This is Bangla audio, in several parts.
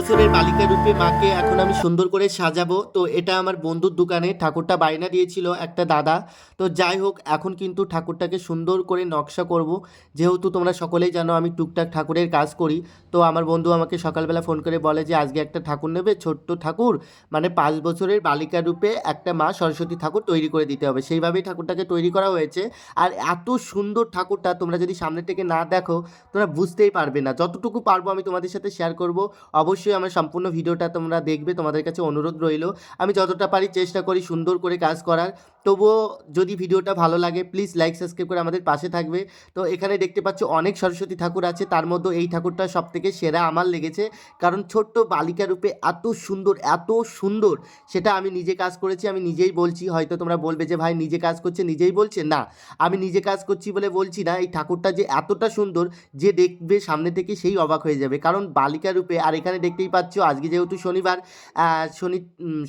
বছরের বালিকা রূপে মাকে এখন আমি সুন্দর করে সাজাবো। তো এটা আমার বন্ধুর দোকানে ঠাকুরটা বায়না দিয়েছিল একটা দাদা। তো যাই হোক, এখন কিন্তু ঠাকুরটাকে সুন্দর করে নকশা করব। যেহেতু তোমরা সকলেই জানো আমি টুকটাক ঠাকুরের কাজ করি, তো আমার বন্ধু আমাকে সকালবেলা ফোন করে বলে যে, আজকে একটা ঠাকুর নেবে, ছোট্ট ঠাকুর। মানে পাঁচ বছরের বালিকা রূপে একটা মা সরস্বতী ঠাকুর তৈরি করে দিতে হবে। সেইভাবেই ঠাকুরটাকে তৈরি করা হয়েছে। আর এত সুন্দর ঠাকুরটা তোমরা যদি সামনে থেকে না দেখো, তোমরা বুঝতেই পারবে না। যতটুকু পারব আমি তোমাদের সাথে শেয়ার করব। অবশ্যই আমার সম্পূর্ণ ভিডিওটা তোমরা দেখবে, তোমাদের কাছে অনুরোধ রইল। আমি যতটা পারি চেষ্টা করি সুন্দর করে কাজ করার। তবুও যদি ভিডিওটা ভালো লাগে প্লিজ লাইক সাবস্ক্রাইব করে আমাদের পাশে থাকবে। তো এখানে দেখতে পাচ্ছ অনেক সরস্বতী ঠাকুর আছে, তার মধ্যে এই ঠাকুরটা সব থেকে সেরা আমার লেগেছে। কারণ ছোট্ট বালিকা রূপে এত সুন্দর এত সুন্দর, সেটা আমি নিজে কাজ করেছি, আমি নিজেই বলছি। হয়তো তোমরা বলবে যে, ভাই, নিজে কাজ করছে, নিজেই বলছে? না, আমি নিজে কাজ করছি বলে বলছি না। এই ঠাকুরটা যে এতটা সুন্দর, যে দেখবে সামনে থেকে সেই অবাক হয়ে যাবে। কারণ বালিকা রূপে, আর এখানে দেখতেই পাচ্ছ, আজকে যেহেতু শনিবার শনি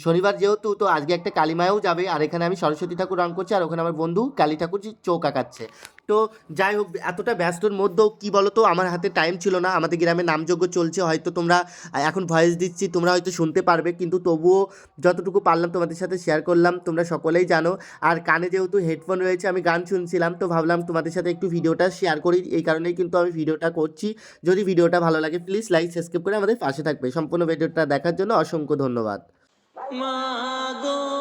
শনিবার যেহেতু, তো আজকে একটা কালীমায়াও যাবে। আর এখানে আমি সরস্বতী ঠাকুর রং করছে আর ওখানে আমার বন্ধু কালী ঠাকুর চোখ আঁকাচ্ছে। তো যাই হোক, এতটা ব্যস্তর মধ্যেও কি বলো তো আমার হাতে টাইম ছিল না, আমাদের গ্রামে নামযজ্ঞ চলছে, হয়তো তোমরা এখন ভয়েস দিচ্ছি, তোমরা হয়তো শুনতে পারবে, কিন্তু তবুও যতটুকু পারলাম তোমাদের সাথে শেয়ার করলাম, তোমরা সকলেই জানো। আর কানে যেহেতু হেডফোন রয়েছে, আমি গান শুনছিলাম, তো ভাবলাম তোমাদের সাথে একটু ভিডিওটা শেয়ার করি, এই কারণেই কিন্তু আমি ভিডিওটা করছি। যদি ভিডিওটা ভালো লাগে প্লিজ লাইক সাবস্ক্রাইব করে আমাদের পাশে থাকবে। সম্পূর্ণ ভিডিওটা দেখার জন্য অসংখ্য ধন্যবাদ। মাগো মাগো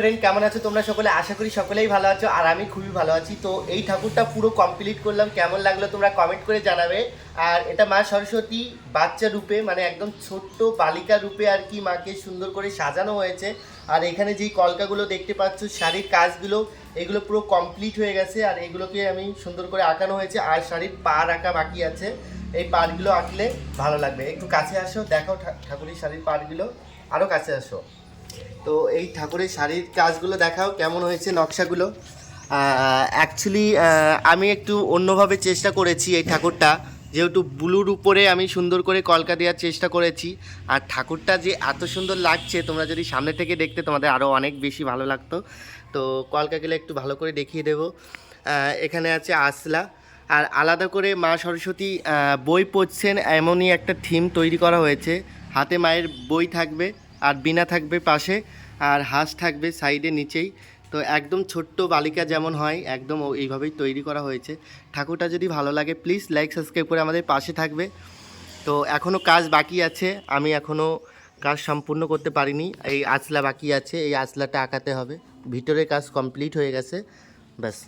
ফ্রেন্ড কেমন আছো তোমরা সকলে? আশা করি সকলেই ভালো আছো, আর আমি খুবই ভালো আছি। তো এই ঠাকুরটা পুরো কমপ্লিট করলাম, কেমন লাগল তোমরা কমেন্ট করে জানাবে। আর এটা মা সরস্বতী বাচ্চা রূপে মানে একদম ছোট্ট বালিকা রূপে আর কি মাকে সুন্দর করে সাজানো হয়েছে। আর এখানে যেই কলকাগুলো দেখতে পাচ্ছ, শাড়ির কাজগুলো, এগুলো পুরো কমপ্লিট হয়ে গেছে। আর এগুলোকে আমি সুন্দর করে আঁকানো হয়েছে, আর শাড়ির পার আঁকা বাকি আছে। এই পাড়গুলো আঁকলে ভালো লাগবে। একটু কাছে আসো দেখো ঠাকুরের শাড়ির পাড়গুলো। আরও কাছে আসো। তো এই ঠাকুরের শাড়ির কাজগুলো দেখাও, কেমন হয়েছে নকশাগুলো? অ্যাকচুয়ালি আমি একটু অন্যভাবে চেষ্টা করেছি এই ঠাকুরটা। যেহেতু ব্লুর উপরে আমি সুন্দর করে কলকা দেওয়ার চেষ্টা করেছি। আর ঠাকুরটা যে এত সুন্দর লাগছে, তোমরা যদি সামনে থেকে দেখতে, তোমাদের আরও অনেক বেশি ভালো লাগতো। তো কলকাগুলো একটু ভালো করে দেখিয়ে দেবো। এখানে আছে আসলা আর আলাদা করে মা সরস্বতী বই পড়ছেন, এমনই একটা থিম তৈরি করা হয়েছে। হাতে মায়ের বই থাকবে। আর বিনা থাকবে পাশে, আর হাঁস থাকবে সাইডে নিচেই। তো একদম ছোট্ট বালিকা যেমন হয়, একদম এইভাবেই তৈরি করা হয়েছে। ঠাকুরটা যদি ভালো লাগে প্লিজ লাইক সাবস্ক্রাইব করে আমাদের পাশে থাকবে। তো এখনও কাজ বাকি আছে, আমি এখনও কাজ সম্পূর্ণ করতে পারিনি। এই আঁচলা বাকি আছে, এই আঁচলাটা আঁকাতে হবে। ভিতরে কাজ কমপ্লিট হয়ে গেছে, ব্যাস।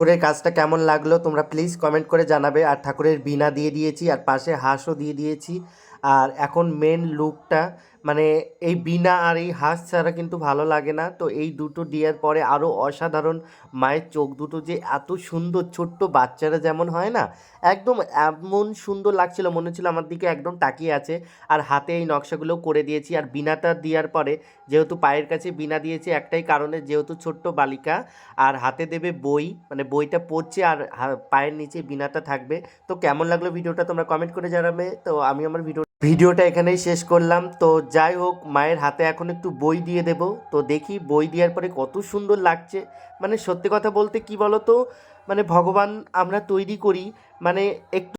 ঠাকুরের কাজটা কেমন লাগল তোমরা প্লিজ কমেন্ট করে জানাবে। আর ঠাকুরের বিনা দিয়ে দিয়েছি, আর পাশে হাঁসও দিয়ে দিয়েছি। আর এখন মেন লুকটা মানে এই বীণা আর এই হাঁস ছাড়া কিন্তু ভালো লাগে না। তো এই দুটো দেওয়ার পরে আরও অসাধারণ মায়ের চোখ দুটো যে এত সুন্দর ছোট্ট বাচ্চারা যেমন হয় না, একদম এমন সুন্দর লাগছিল, মনে হচ্ছিল আমার দিকে একদম তাকিয়ে আছে। আর হাতে এই নকশাগুলো করে দিয়েছি। আর বিনাটা দেওয়ার পরে যেহেতু পায়ের কাছে বিনা দিয়েছি, একটাই কারণে যেহেতু ছোট্ট বালিকা, আর হাতে দেবে বই মানে বইটা পড়ছে আর পায়ের নিচে বিনাটা থাকবে। তো কেমন লাগল ভিডিওটা তোমরা কমেন্ট করে জানাবে। তো আমি আমার ভিডিও ভিডিওটা এখানেই শেষ করলাম। তো যাই হোক, মায়ের হাতে এখন একটু বই দিয়ে দেব। তো দেখি বই দেওয়ার পরে কত সুন্দর লাগছে। মানে সত্যি কথা বলতে কি বলো তো মানে ভগবান আমরা তৈরি করি। মানে একটু